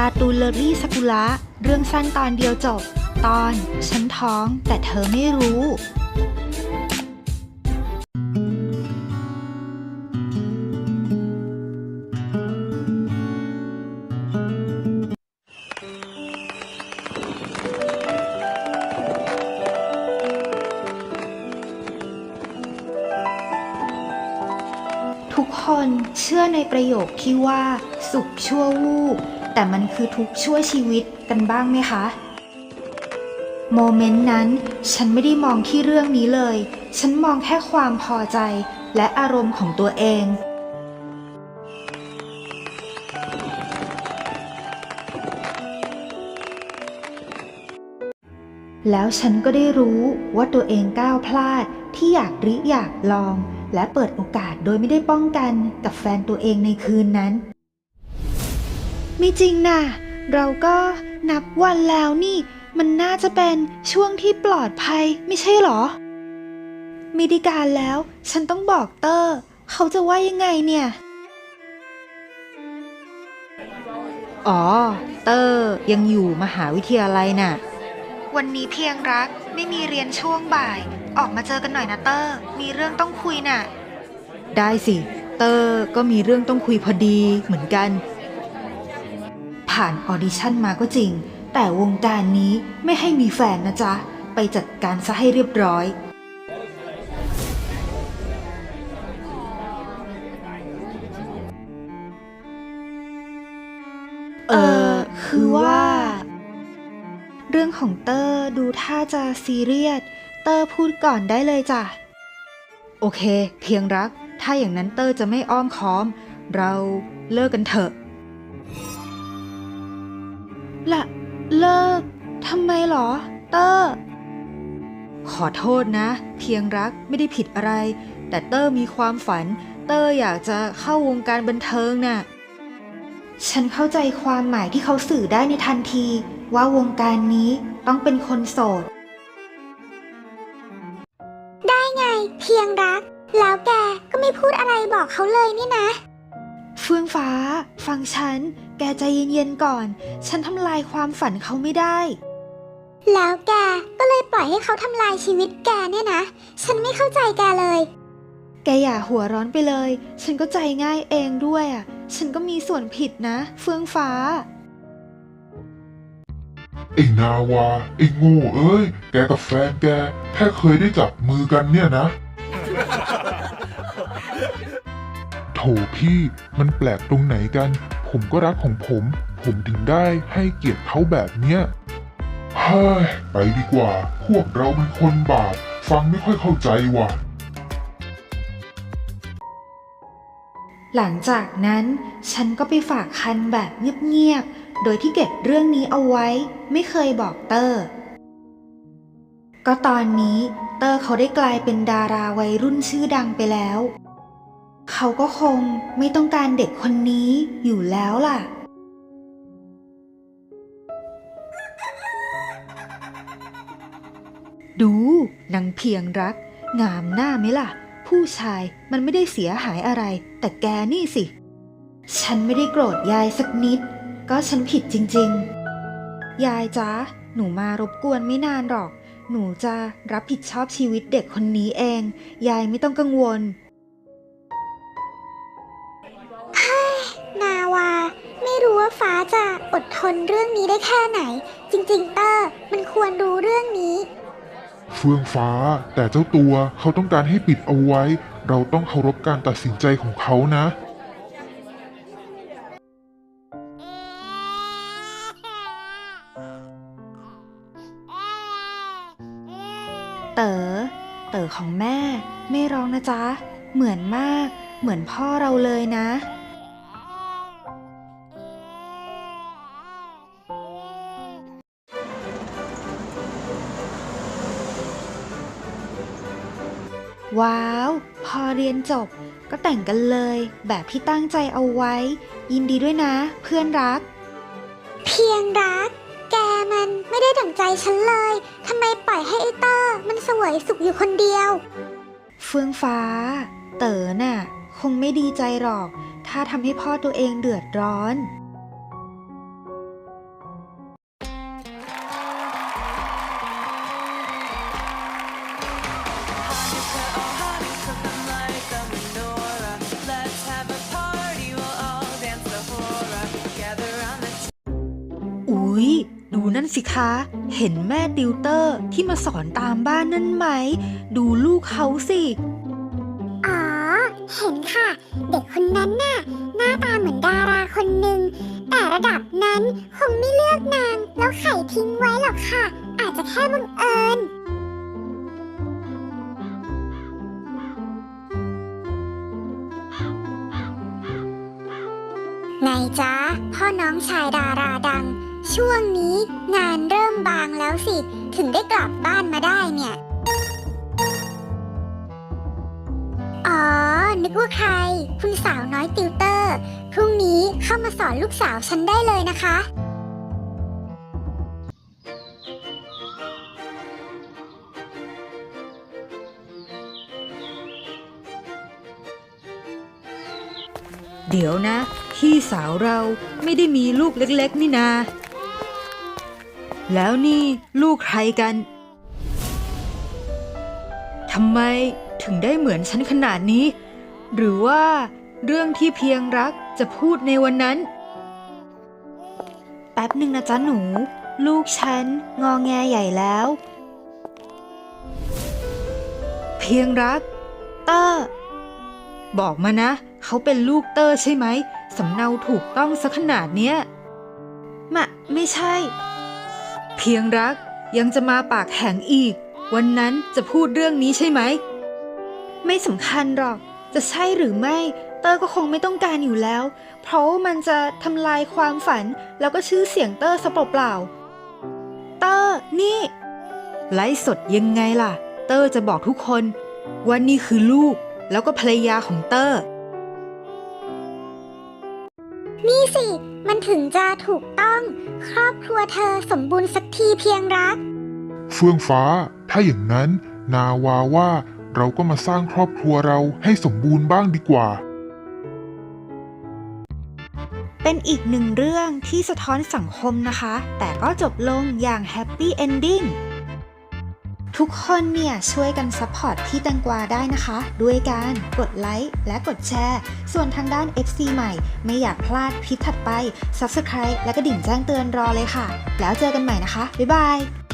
การ์ตูนเลอรี่สกุละเรื่องสั้นตอนเดียวจบ ตอน ฉันท้องแต่เธอไม่รู้ ทุกคนเชื่อในประโยคที่ว่า สุขชั่ววูบ แต่มันคือทุกชั่วชีวิตกันบ้างไหมคะ โมเมนต์นั้น ฉันไม่ได้มองที่เรื่องนี้เลย ฉันมองแค่ความพอใจและอารมณ์ของตัวเอง แล้วฉันก็ได้รู้ว่าตัวเองก้าวพลาดที่อยากริอยากลอง และเปิดโอกาสโดยไม่ได้ป้องกันกับแฟนตัวเองในคืนนั้น ไม่จริงนะเราก็นับวันแล้วนี่ มันน่าจะเป็นช่วงที่ปลอดภัยไม่ใช่หรอไม่ได้การแล้ว ฉันต้องบอกเตอร์ เขาจะว่ายังไงเนี่ย อ๋อ เตอร์ยังอยู่มหาวิทยาลัยน่ะ วันนี้เพียงรักไม่มีเรียนช่วงบ่าย ออกมาเจอกันหน่อยนะเตอร์ มีเรื่องต้องคุยน่ะ ได้สิ เตอร์ก็มีเรื่องต้องคุยพอดีเหมือนกัน ผ่านออดิชั่นมาก็จริง แต่วงการนี้ไม่ให้มีแฟนนะจ๊ะ ไปจัดการซะให้เรียบร้อย เออคือว่า เรื่องของเตอร์ดูท่าจะซีเรียส เตอร์พูดก่อนได้เลยจ้ะ โอเค เพียงรัก ถ้าอย่างนั้นเตอร์จะไม่อ้อมค้อม เราเลิกกันเถอะละ ไมหรอ เตอร์ ขอโทษนะ เพียงรักไม่ได้ผิดอะไร แต่เตอร์มีความฝัน เตอร์อยากจะเข้าวงการบันเทิงน่ะ ฉันเข้าใจความหมายที่เขาสื่อได้ในทันที ว่าวงการนี้ต้องเป็นคนโสด ได้ไง เพียงรัก แล้วแกก็ไม่พูดอะไรบอกเขาเลยนี่นะเฟื่องฟ้า ฟังฉัน แกใจเย็นๆก่อน ฉันทำลายความฝันเขาไม่ได้ แล้วแกก็เลยปล่อยให้เขาทำลายชีวิตแกเนี่ยนะ ฉันไม่เข้าใจแกเลย แกอย่าหัวร้อนไปเลย ฉันก็ใจง่ายเองด้วยอะ ฉันก็มีส่วนผิดนะ เฟื่องฟ้า ไอ้นาวาไอ้โง่เอ้ย แกกับแฟนแกแค่เคยได้จับมือกันเนี่ยนะ โถพี่มันแปลกตรงไหนกัน ผมก็รักของผม ผมถึงได้ให้เกียรติเขาแบบเนี้ยเฮ้ยไปดีกว่า พวกเราเป็นคนบาป ฟังไม่ค่อยเข้าใจว่ะ หลังจากนั้น ฉันก็ไปฝากคันแบบเงียบๆ โดยที่เก็บเรื่องนี้เอาไว้ ไม่เคยบอกเตอร์ ก็ตอนนี้เตอร์เขาได้กลายเป็นดาราวัยรุ่นชื่อดังไปแล้ว เขาก็คงไม่ต้องการเด็กคนนี้อยู่แล้วล่ะ ดูนางเพียงรัก งามหน้าไหมล่ะ ผู้ชายมันไม่ได้เสียหายอะไร แต่แกนี่สิ ฉันไม่ได้โกรธยายสักนิด ก็ฉันผิดจริงๆ ยายจ๊ะหนูมารบกวนไม่นานหรอก หนูจะรับผิดชอบชีวิตเด็กคนนี้เอง ยายไม่ต้องกังวลนาวา ไม่รู้ว่าฟ้าจะอดทนเรื่องนี้ได้แค่ไหน จริง ๆ เตอร์มันควรรู้เรื่องนี้ เฟื่องฟ้า แต่เจ้าตัวเขาต้องการให้ปิดเอาไว้ เราต้องเคารพการตัดสินใจของเขานะ เต๋อ เต๋อของแม่ ไม่ร้องนะจ๊ะ เหมือนมาก เหมือนพ่อเราเลยนะ ว้าว พอเรียนจบ ก็แต่งกันเลย แบบที่ตั้งใจเอาไว้ ยินดีด้วยนะ เพื่อนรัก เพียงรัก แกมันไม่ได้ดั่งใจฉันเลยทำไมปล่อยให้ไอเตอร์มันเสวยสุขอยู่คนเดียว เฟื่องฟ้า เต๋อน่ะ คงไม่ดีใจหรอก ถ้าทำให้พ่อตัวเองเดือดร้อน นั่นสิคะ เห็นแม่ติวเตอร์ที่มาสอนตามบ้านนั่นไหม ดูลูกเขาสิ อ๋อ เห็นค่ะ เด็กคนนั้นน่ะ หน้าตาเหมือนดาราคนหนึ่ง แต่ระดับนั้นคงไม่เลือกนางแล้วไข่ทิ้งไว้หรอกค่ะ อาจจะแค่บังเอิญไงจ๊ะพ่อน้องชายดาราดัง ช่วงนี้งานเริ่มบางแล้วสิ ถึงได้กลับบ้านมาได้เนี่ย อ๋อ นึกว่าใคร คุณสาวน้อยติวเตอร์ พรุ่งนี้เข้ามาสอนลูกสาวฉันได้เลยนะคะ เดี๋ยวนะ พี่สาวเราไม่ได้มีลูกเล็ก ๆ นี่นา แล้วนี่ลูกใครกัน ทำไมถึงได้เหมือนฉันขนาดนี้ หรือว่าเรื่องที่เพียงรักจะพูดในวันนั้น แป๊บหนึ่งนะจ๊ะหนู ลูกฉันงอแงใหญ่แล้ว เพียงรัก เตอร์บอกมานะ เขาเป็นลูกเตอร์ใช่ไหม สำเนาถูกต้องซะขนาดเนี้ย มะ ไม่ใช่ เพียงรักยังจะมาปากแข็งอีก วันนั้นจะพูดเรื่องนี้ใช่ไหม ไม่สำคัญหรอก จะใช่หรือไม่ เตอร์ก็คงไม่ต้องการอยู่แล้ว เพราะมันจะทำลายความฝัน แล้วก็ชื่อเสียงเตอร์ซะเปล่าๆเตอร์นี่ไลฟ์สดยังไงล่ะ เตอร์จะบอกทุกคนว่านี่คือลูกแล้วก็ภรรยาของเตอร์ นี่สิ มันถึงจะถูกต้อง ครอบครัวเธอสมบูรณ์สักทีเพียงรัก เฟื่องฟ้า ถ้าอย่างนั้น นาวาว่าเราก็มาสร้างครอบครัวเราให้สมบูรณ์บ้างดีกว่า เป็นอีกหนึ่งเรื่องที่สะท้อนสังคมนะคะ แต่ก็จบลงอย่างแฮปปี้เอนดิ้ง ทุกคนเนี่ยช่วยกันซัพพอร์ตพี่แตงกวาได้นะคะ ด้วยการกดไลค์และกดแชร์ ส่วนทางด้าน FC ใหม่ ไม่อยากพลาดคลิปถัดไป Subscribe และก็ดิ่งแจ้งเตือนรอเลยค่ะ แล้วเจอกันใหม่นะคะ บ๊ายบาย